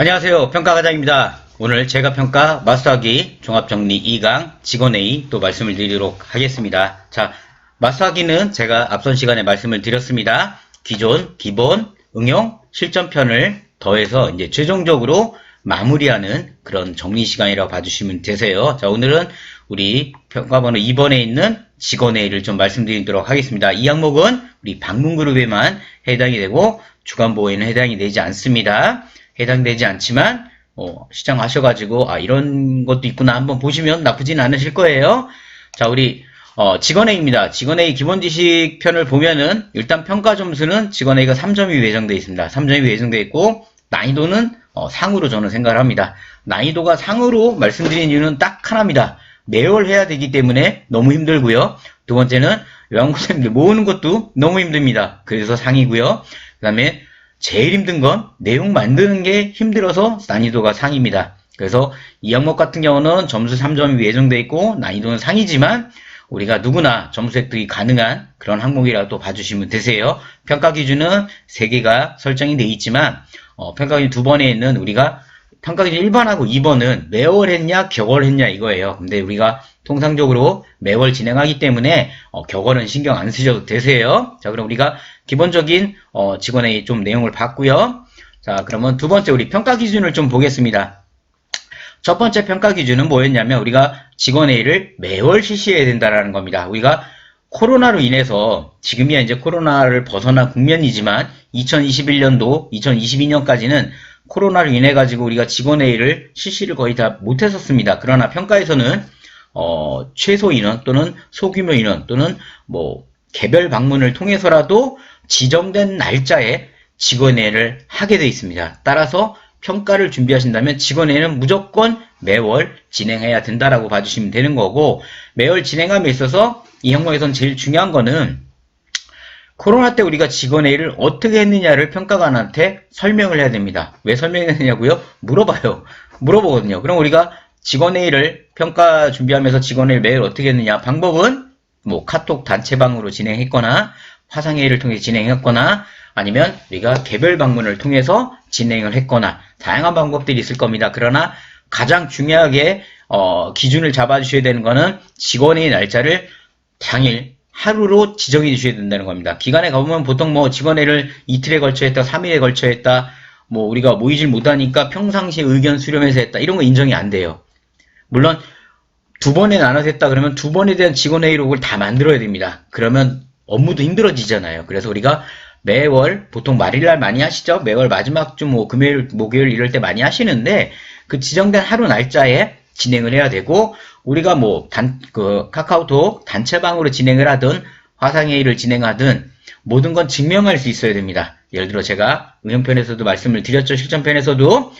안녕하세요. 평가과장입니다. 오늘 제가 평가 마스터하기 종합정리 2강 직원회의 또 말씀을 드리도록 하겠습니다. 자, 마스터하기는 제가 앞선 시간에 말씀을 드렸습니다. 기존, 기본, 응용, 실전편을 더해서 이제 최종적으로 마무리하는 그런 정리 시간이라고 봐주시면 되세요. 자, 오늘은 우리 평가번호 2번에 있는 직원회의를 좀 말씀드리도록 하겠습니다. 이 항목은 우리 방문그룹에만 해당이 되고 주간보호에는 해당이 되지 않습니다. 해당되지 않지만 어, 시청하셔가지고 아 이런 것도 있구나 한번 보시면 나쁘진 않으실 거예요. 자 우리 어, 직원회의입니다. 직원회의 기본 지식 편을 보면은 일단 평가 점수는 직원회의가 3점이 예정되어 있습니다. 3점이 예정되어 있고 난이도는 어, 상으로 저는 생각을 합니다. 난이도가 상으로 말씀드린 이유는 딱 하나입니다. 매월 해야 되기 때문에 너무 힘들고요. 두 번째는 요양고생들 모으는 것도 너무 힘듭니다. 그래서 상이고요. 그 다음에 제일 힘든 건 내용 만드는 게 힘들어서 난이도가 상입니다. 그래서 이 항목 같은 경우는 점수 3점이 예정되어 있고 난이도는 상이지만 우리가 누구나 점수 획득이 가능한 그런 항목이라고 봐주시면 되세요. 평가 기준은 3개가 설정이 되어 있지만 어, 평가 기준 두 번에 있는 우리가 평가 기준 1번하고 2번은 매월 했냐 격월 했냐 이거예요. 근데 우리가 통상적으로 매월 진행하기 때문에 어, 격월은 신경 안 쓰셔도 되세요. 자 그럼 우리가 기본적인 어, 직원의 좀 내용을 봤고요. 자 그러면 두 번째 우리 평가 기준을 좀 보겠습니다. 첫 번째 평가 기준은 뭐였냐면 우리가 직원회의를 매월 실시해야 된다라는 겁니다. 우리가 코로나로 인해서 지금이야 이제 코로나를 벗어난 국면이지만 2021년도, 2022년까지는 코로나로 인해 가지고 우리가 직원회의를 실시를 거의 다 못했었습니다. 그러나 평가에서는 어, 최소 인원 또는 소규모 인원 또는 뭐 개별 방문을 통해서라도 지정된 날짜에 직원회의를 하게 되어 있습니다. 따라서 평가를 준비하신다면 직원회의는 무조건 매월 진행해야 된다라고 봐주시면 되는 거고 매월 진행함에 있어서 이 항목에선 제일 중요한 거는 코로나 때 우리가 직원회의를 어떻게 했느냐를 평가관한테 설명을 해야 됩니다. 왜 설명했느냐고요? 물어봐요. 물어보거든요. 그럼 우리가 직원회의를 평가 준비하면서 직원회의를 매일 어떻게 했느냐? 방법은 뭐 카톡 단체방으로 진행했거나 화상회의를 통해 진행했거나 아니면 우리가 개별 방문을 통해서 진행을 했거나 다양한 방법들이 있을 겁니다. 그러나 가장 중요하게 어, 기준을 잡아주셔야 되는 거는 직원의 날짜를 당일 하루로 지정해 주셔야 된다는 겁니다. 기간에 가보면 보통 뭐 직원회를 이틀에 걸쳐 했다, 3일에 걸쳐 했다, 뭐 우리가 모이질 못하니까 평상시에 의견 수렴해서 했다, 이런 거 인정이 안 돼요. 물론 두 번에 나눠서 했다 그러면 두 번에 대한 직원회의록을 다 만들어야 됩니다. 그러면 업무도 힘들어지잖아요. 그래서 우리가 매월 보통 말일날 많이 하시죠. 매월 마지막 주 뭐 금요일, 목요일 이럴 때 많이 하시는데 그 지정된 하루 날짜에 진행을 해야 되고 우리가 뭐 단 그 카카오톡 단체방으로 진행을 하든 화상회의를 진행하든 모든 건 증명할 수 있어야 됩니다. 예를 들어 제가 응용편에서도 말씀을 드렸죠. 실전편에서도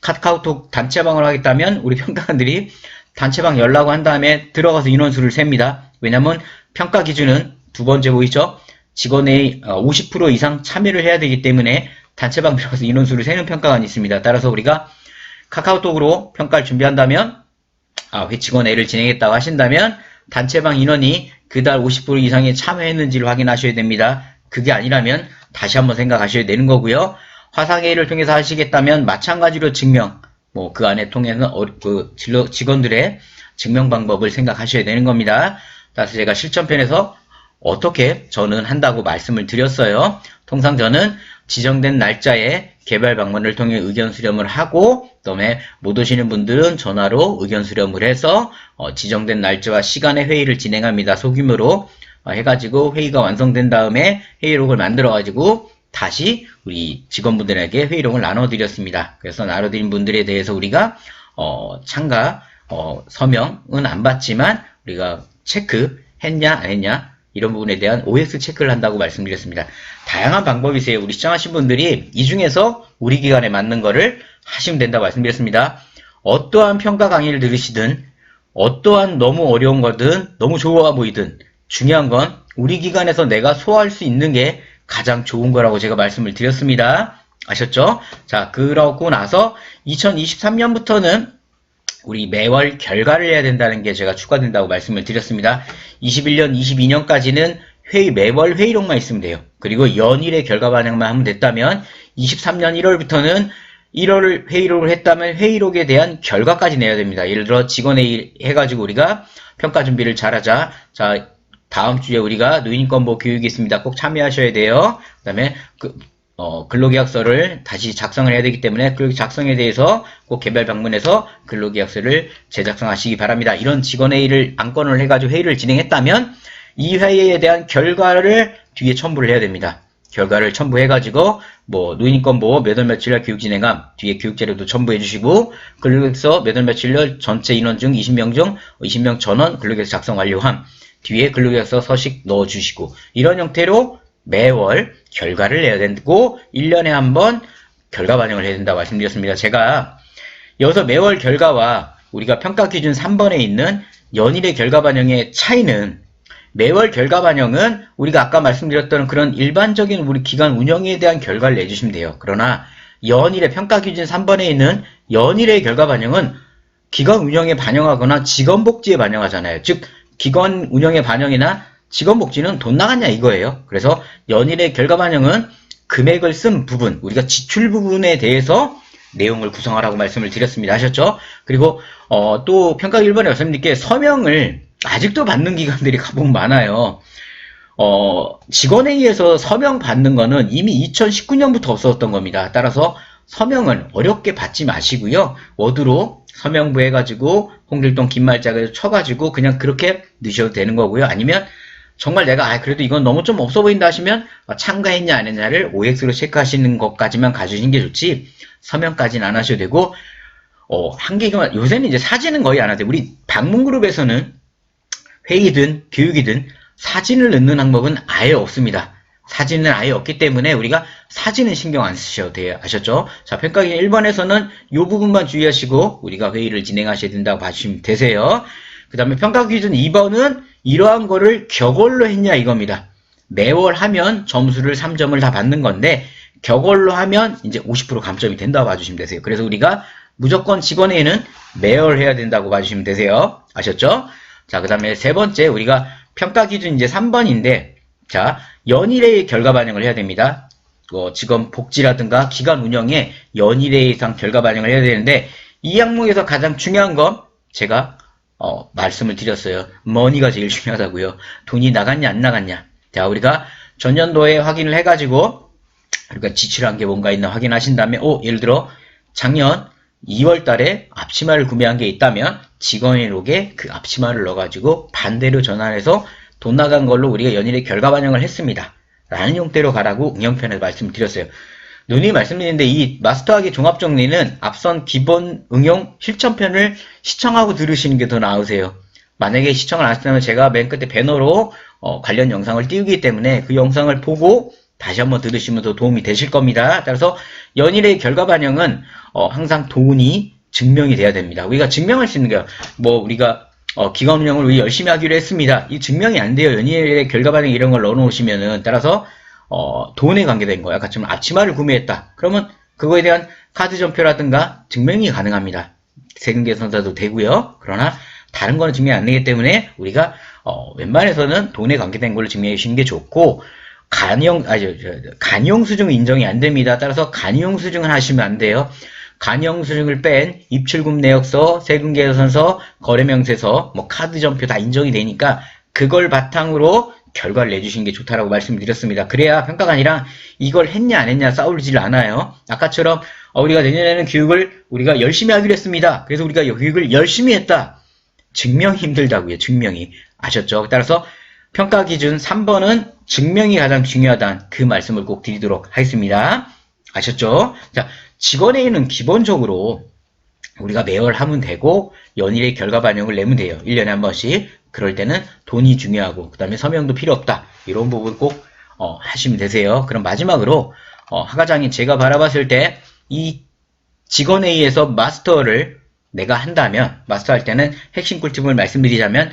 카카오톡 단체방을 하겠다면 우리 평가관들이 단체방 열라고 한 다음에 들어가서 인원수를 셉니다. 왜냐면 평가 기준은 두 번째 보이죠? 직원의 50% 이상 참여를 해야 되기 때문에 단체방 들어가서 인원수를 세는 평가관이 있습니다. 따라서 우리가 카카오톡으로 평가를 준비한다면 아, 회직원 A를 진행했다고 하신다면 단체방 인원이 그달 50% 이상의 참여했는지를 확인하셔야 됩니다. 그게 아니라면 다시 한번 생각하셔야 되는 거고요. 화상회의를 통해서 하시겠다면 마찬가지로 증명, 뭐 그 안에 통해서 어, 그 직원들의 증명 방법을 생각하셔야 되는 겁니다. 따라서 제가 실전편에서 어떻게 저는 한다고 말씀을 드렸어요. 통상 저는 지정된 날짜에 개별 방문을 통해 의견 수렴을 하고 그다음에 못 오시는 분들은 전화로 의견 수렴을 해서 어, 지정된 날짜와 시간에 회의를 진행합니다. 소규모로 어, 해가지고 회의가 완성된 다음에 회의록을 만들어가지고 다시 우리 직원분들에게 회의록을 나눠드렸습니다. 그래서 나눠드린 분들에 대해서 우리가 어, 참가 어, 서명은 안 받지만 우리가 체크 했냐 안 했냐 이런 부분에 대한 OS 체크를 한다고 말씀드렸습니다. 다양한 방법이 있어요. 우리 시청하신 분들이 이 중에서 우리 기관에 맞는 거를 하시면 된다고 말씀드렸습니다. 어떠한 평가 강의를 들으시든 어떠한 너무 어려운 거든 너무 좋아 보이든 중요한 건 우리 기관에서 내가 소화할 수 있는 게 가장 좋은 거라고 제가 말씀을 드렸습니다. 아셨죠? 자, 그러고 나서 2023년부터는 우리 매월 결과를 해야 된다는 게 제가 추가된다고 말씀을 드렸습니다. 21년, 22년까지는 회의, 매월 회의록만 있으면 돼요. 그리고 연일의 결과 반영만 하면 됐다면 23년 1월부터는 1월 회의록을 했다면 회의록에 대한 결과까지 내야 됩니다. 예를 들어 직원회의 해가지고 우리가 평가 준비를 잘하자. 자, 다음 주에 우리가 노인권보 교육이 있습니다. 꼭 참여하셔야 돼요. 그 다음에 그, 어, 근로계약서를 다시 작성을 해야 되기 때문에 그 작성에 대해서 꼭 개별 방문해서 근로계약서를 제작성하시기 바랍니다. 이런 직원회의를 안건을 해가지고 회의를 진행했다면 이 회의에 대한 결과를 뒤에 첨부를 해야 됩니다. 결과를 첨부해가지고 뭐 노인권보 몇월 며칠 날 교육 진행함 뒤에 교육자료도 첨부해 주시고 근로계약서 몇월 며칠 날 전체 인원 중 20명 중 20명 전원 근로계약서 작성 완료함 뒤에 근로계약서 서식 넣어 주시고 이런 형태로 매월 결과를 내야 되고 1년에 한 번 결과 반영을 해야 된다고 말씀드렸습니다. 제가 여기서 매월 결과와 우리가 평가 기준 3번에 있는 연일의 결과 반영의 차이는 매월 결과 반영은 우리가 아까 말씀드렸던 그런 일반적인 우리 기관 운영에 대한 결과를 내주시면 돼요. 그러나 연일의 평가 기준 3번에 있는 연일의 결과 반영은 기관 운영에 반영하거나 직원 복지에 반영하잖아요. 즉 기관 운영에 반영이나 직원 복지는 돈 나갔냐 이거예요. 그래서 연일의 결과 반영은 금액을 쓴 부분, 우리가 지출 부분에 대해서 내용을 구성하라고 말씀을 드렸습니다. 하셨죠? 그리고 어, 또 평가 1번에 여사님께 서명을 아직도 받는 기관들이 가보면 많아요. 어, 직원회의에서 서명 받는 거는 이미 2019년부터 없었던 겁니다. 따라서 서명을 어렵게 받지 마시고요. 워드로 서명부 해가지고 홍길동 긴말짝을 쳐가지고 그냥 그렇게 넣으셔도 되는 거고요. 아니면 정말 내가 아 그래도 이건 너무 좀 없어 보인다 하시면 어, 참가했냐 안 했냐를 OX로 체크하시는 것까지만 가주신 게 좋지 서명까지는 안 하셔도 되고 어, 한 개만 요새는 이제 사진은 거의 안 하세요. 우리 방문 그룹에서는 회의든 교육이든 사진을 넣는 항목은 아예 없습니다. 사진은 아예 없기 때문에 우리가 사진은 신경 안 쓰셔도 돼요. 아셨죠? 자, 평가기준 1번에서는 이 부분만 주의하시고 우리가 회의를 진행하셔야 된다고 봐주시면 되세요. 그 다음에 평가 기준 2번은 이러한 거를 격월로 했냐 이겁니다. 매월 하면 점수를 3점을 다 받는 건데 격월로 하면 이제 50% 감점이 된다고 봐주시면 되세요. 그래서 우리가 무조건 직원회의는 매월 해야 된다고 봐주시면 되세요. 아셨죠? 자, 그 다음에 세 번째, 우리가 평가 기준 이제 3번인데, 자, 연일의 결과 반영을 해야 됩니다. 어, 직원 복지라든가 기관 운영에 연일회 이상 결과 반영을 해야 되는데, 이 항목에서 가장 중요한 건 제가 어, 말씀을 드렸어요. 머니가 제일 중요하다고요. 돈이 나갔냐 안 나갔냐. 자, 우리가 전년도에 확인을 해가지고 우리가 지출한 게 뭔가 있나 확인하신 다음에, 오, 예를 들어 작년 2월 달에 앞치마를 구매한 게 있다면 직원회록에 그 앞치마를 넣어가지고 반대로 전환해서 돈 나간 걸로 우리가 연일의 결과 반영을 했습니다. 라는 형태로 가라고 응용편에서 말씀드렸어요. 누님 말씀드리는데 이 마스터하기 종합정리는 앞선 기본 응용 실천편을 시청하고 들으시는 게 더 나으세요. 만약에 시청을 안 하시면 제가 맨 끝에 배너로 어, 관련 영상을 띄우기 때문에 그 영상을 보고 다시 한번 들으시면 더 도움이 되실 겁니다. 따라서 연일의 결과 반영은 어, 항상 돈이 증명이 돼야 됩니다. 우리가 증명할 수 있는 게 뭐 우리가 어, 기관 운영을 열심히 하기로 했습니다. 이 증명이 안 돼요. 연일의 결과 반영 이런 걸 넣어놓으시면은 따라서 어, 돈에 관계된 거야. 아까 좀 앞치마를 구매했다. 그러면 그거에 대한 카드 전표라든가 증명이 가능합니다. 세금 계산서도 되고요. 그러나 다른 거는 증명이 안 되기 때문에 우리가 어, 웬만해서는 돈에 관계된 걸로 증명해 주시는 게 좋고 간용 아니 간용 수증 인정이 안 됩니다. 따라서 간용 수증을 하시면 안 돼요. 간용 수증을 뺀 입출금 내역서, 세금 계산서, 거래명세서, 뭐 카드 전표 다 인정이 되니까 그걸 바탕으로 결과를 내주시는 게 좋다라고 말씀드렸습니다. 그래야 평가가 아니라 이걸 했냐 안 했냐 싸우질 않아요. 아까처럼 어, 우리가 내년에는 교육을 우리가 열심히 하기로 했습니다. 그래서 우리가 교육을 열심히 했다. 증명이 힘들다고요. 증명이. 아셨죠? 따라서 평가 기준 3번은 증명이 가장 중요하다는 그 말씀을 꼭 드리도록 하겠습니다. 아셨죠? 자, 직원회의는 기본적으로 우리가 매월 하면 되고 연일의 결과 반영을 내면 돼요. 1년에 한 번씩. 그럴 때는 돈이 중요하고 그 다음에 서명도 필요 없다. 이런 부분 꼭 어, 하시면 되세요. 그럼 마지막으로 어, 하과장이 제가 바라봤을 때 이 직원회의에서 마스터를 내가 한다면 마스터 할 때는 핵심 꿀팁을 말씀드리자면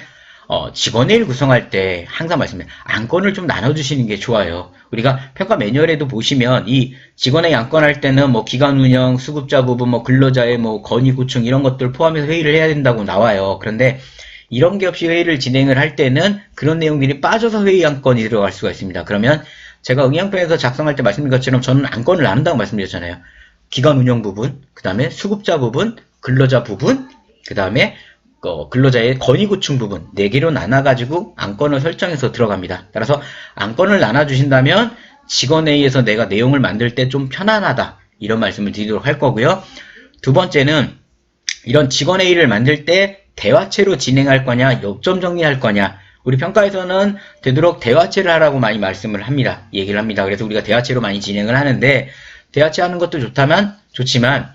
어, 직원회의를 구성할 때 항상 말씀드려요. 안건을 좀 나눠주시는 게 좋아요. 우리가 평가 매뉴얼에도 보시면 이 직원회의 안건 할 때는 뭐 기관 운영, 수급자 부분, 뭐 근로자의 뭐 건의 구충 이런 것들 포함해서 회의를 해야 된다고 나와요. 그런데 이런 게 없이 회의를 진행을 할 때는 그런 내용들이 빠져서 회의 안건이 들어갈 수가 있습니다. 그러면 제가 응양편에서 작성할 때 말씀드린 것처럼 저는 안건을 나눈다고 말씀드렸잖아요. 기관 운영 부분, 그 다음에 수급자 부분, 근로자 부분, 그 다음에 어, 근로자의 건의구충 부분 4개로 나눠가지고 안건을 설정해서 들어갑니다. 따라서 안건을 나눠주신다면 직원회의에서 내가 내용을 만들 때 좀 편안하다. 이런 말씀을 드리도록 할 거고요. 두 번째는 이런 직원회의를 만들 때 대화체로 진행할 거냐, 역점 정리할 거냐. 우리 평가에서는 되도록 대화체를 하라고 많이 말씀을 합니다. 얘기를 합니다. 그래서 우리가 대화체로 많이 진행을 하는데 대화체 하는 것도 좋다만 좋지만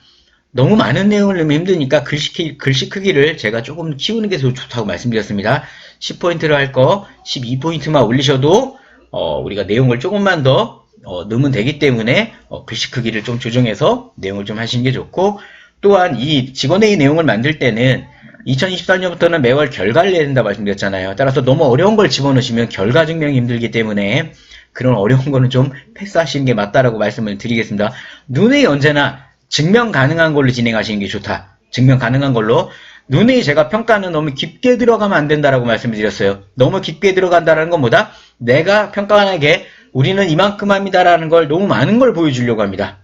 너무 많은 내용을 넣으면 힘드니까 글씨, 글씨 크기를 제가 조금 키우는 게 더 좋다고 말씀드렸습니다. 10포인트를 할거 12포인트만 올리셔도 어, 우리가 내용을 조금만 더 어, 넣으면 되기 때문에 어, 글씨 크기를 좀 조정해서 내용을 좀 하시는 게 좋고 또한 이 직원회의 내용을 만들 때는 2024년부터는 매월 결과를 내야 된다 말씀드렸잖아요. 따라서 너무 어려운 걸 집어넣으시면 결과 증명이 힘들기 때문에 그런 어려운 거는 좀 패스하시는 게 맞다라고 말씀을 드리겠습니다. 눈에 언제나 증명 가능한 걸로 진행하시는 게 좋다. 증명 가능한 걸로. 눈에 제가 평가는 너무 깊게 들어가면 안 된다라고 말씀을 드렸어요. 너무 깊게 들어간다라는 것보다 내가 평가관에게 우리는 이만큼 합니다라는 걸 너무 많은 걸 보여주려고 합니다.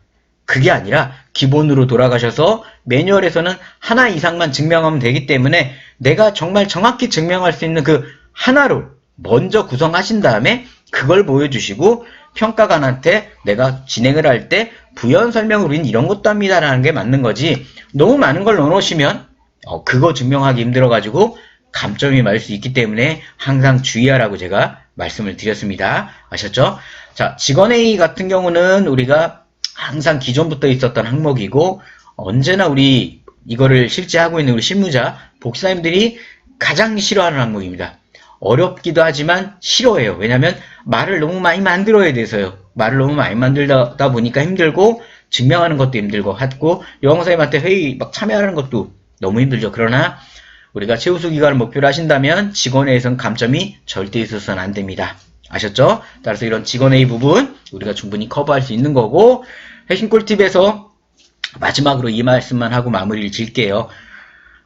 그게 아니라 기본으로 돌아가셔서 매뉴얼에서는 하나 이상만 증명하면 되기 때문에 내가 정말 정확히 증명할 수 있는 그 하나로 먼저 구성하신 다음에 그걸 보여주시고 평가관한테 내가 진행을 할 때 부연 설명을 우리는 이런 것도 합니다라는 게 맞는 거지 너무 많은 걸 넣어놓으시면 어, 그거 증명하기 힘들어가지고 감점이 맞을 수 있기 때문에 항상 주의하라고 제가 말씀을 드렸습니다. 아셨죠? 자, 직원회의 같은 경우는 우리가 항상 기존부터 있었던 항목이고 언제나 우리 이거를 실제 하고 있는 우리 실무자, 복사님들이 가장 싫어하는 항목입니다. 어렵기도 하지만 싫어해요. 왜냐면 말을 너무 많이 만들어야 돼서요. 말을 너무 많이 만들다 보니까 힘들고 증명하는 것도 힘들고 하고 영어사님한테 회의 막 참여하는 것도 너무 힘들죠. 그러나 우리가 최우수 기간을 목표로 하신다면 직원회의에선 감점이 절대 있어서는 안 됩니다. 아셨죠? 따라서 이런 직원회의 부분 우리가 충분히 커버할 수 있는 거고 핵심 꿀팁에서 마지막으로 이 말씀만 하고 마무리를 질게요.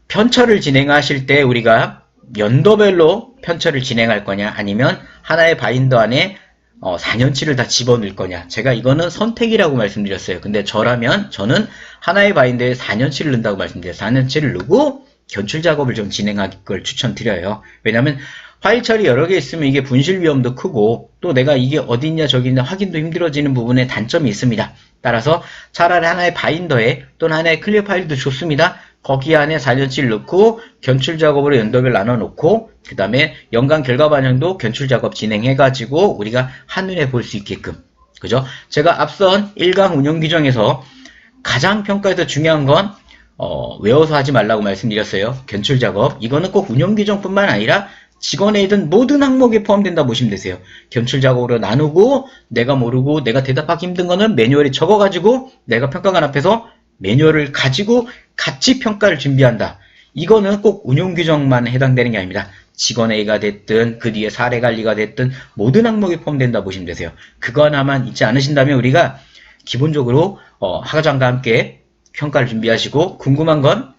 편철을 진행하실 때 우리가 연도별로 편철을 진행할 거냐 아니면 하나의 바인더 안에 어, 4년치를 다 집어넣을 거냐. 제가 이거는 선택이라고 말씀드렸어요. 근데 저라면 저는 하나의 바인더에 4년치를 넣는다고 말씀드려요. 4년치를 넣고 견출 작업을 좀 진행할 걸 추천드려요. 왜냐면 파일 처리 여러 개 있으면 이게 분실 위험도 크고 또 내가 이게 어디 있냐 저기 있냐 확인도 힘들어지는 부분에 단점이 있습니다. 따라서 차라리 하나의 바인더에 또는 하나의 클리어 파일도 좋습니다 거기 안에 4년치를 넣고 견출 작업으로 연도별 나눠 놓고 그 다음에 연간 결과 반영도 견출 작업 진행해 가지고 우리가 한눈에 볼 수 있게끔 그죠? 제가 앞선 1강 운영 규정에서 가장 평가에서 중요한 건 어, 외워서 하지 말라고 말씀드렸어요. 견출 작업. 이거는 꼭 운영 규정뿐만 아니라 직원에든 모든 항목에 포함된다 보시면 되세요. 견출 작업으로 나누고 내가 모르고 내가 대답하기 힘든 거는 매뉴얼에 적어가지고 내가 평가관 앞에서 매뉴얼을 가지고 같이 평가를 준비한다. 이거는 꼭 운용 규정만 해당되는 게 아닙니다. 직원 A가 됐든 그 뒤에 사례 관리가 됐든 모든 항목에 포함된다 보시면 되세요. 그거 하나만 잊지 않으신다면 우리가 기본적으로 어, 하과장과 함께 평가를 준비하시고 궁금한 건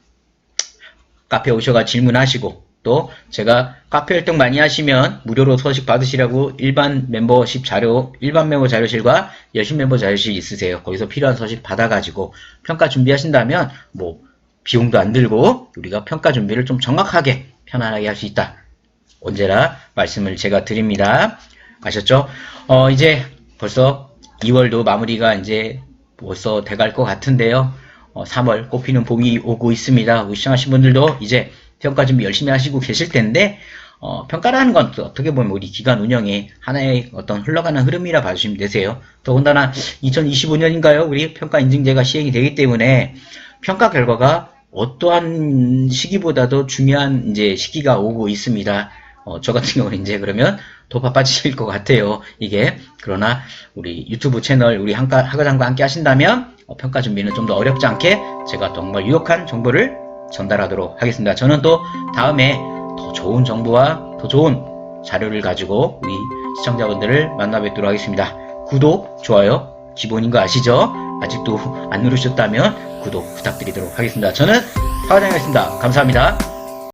카페 오셔가 질문하시고 또 제가 카페 활동 많이 하시면 무료로 서식 받으시라고 일반 멤버십 자료, 일반 멤버 자료실과 여신 멤버 자료실 있으세요. 거기서 필요한 서식 받아가지고 평가 준비하신다면 뭐 비용도 안 들고 우리가 평가 준비를 좀 정확하게 편안하게 할 수 있다. 언제나 말씀을 제가 드립니다. 아셨죠? 어, 이제 벌써 2월도 마무리가 이제 벌써 돼갈 것 같은데요. 어, 3월 꽃피는 봄이 오고 있습니다. 우리 시청하신 분들도 이제 평가 준비 열심히 하시고 계실 텐데 어, 평가라는 건 어떻게 보면 우리 기관 운영의 하나의 어떤 흘러가는 흐름이라 봐주시면 되세요. 더군다나 2025년인가요? 우리 평가 인증제가 시행이 되기 때문에 평가 결과가 어떠한 시기보다도 중요한 이제 시기가 오고 있습니다. 어, 저 같은 경우는 이제 그러면 더 바빠지실 것 같아요. 이게 그러나 우리 유튜브 채널 우리 한가, 하과장과 함께 하신다면 어, 평가 준비는 좀 더 어렵지 않게 제가 정말 유용한 정보를 전달하도록 하겠습니다. 저는 또 다음에 더 좋은 정보와 더 좋은 자료를 가지고 우리 시청자분들을 만나 뵙도록 하겠습니다. 구독, 좋아요, 기본인 거 아시죠? 아직도 안 누르셨다면 구독 부탁드리도록 하겠습니다. 저는 하과장이었습니다. 감사합니다.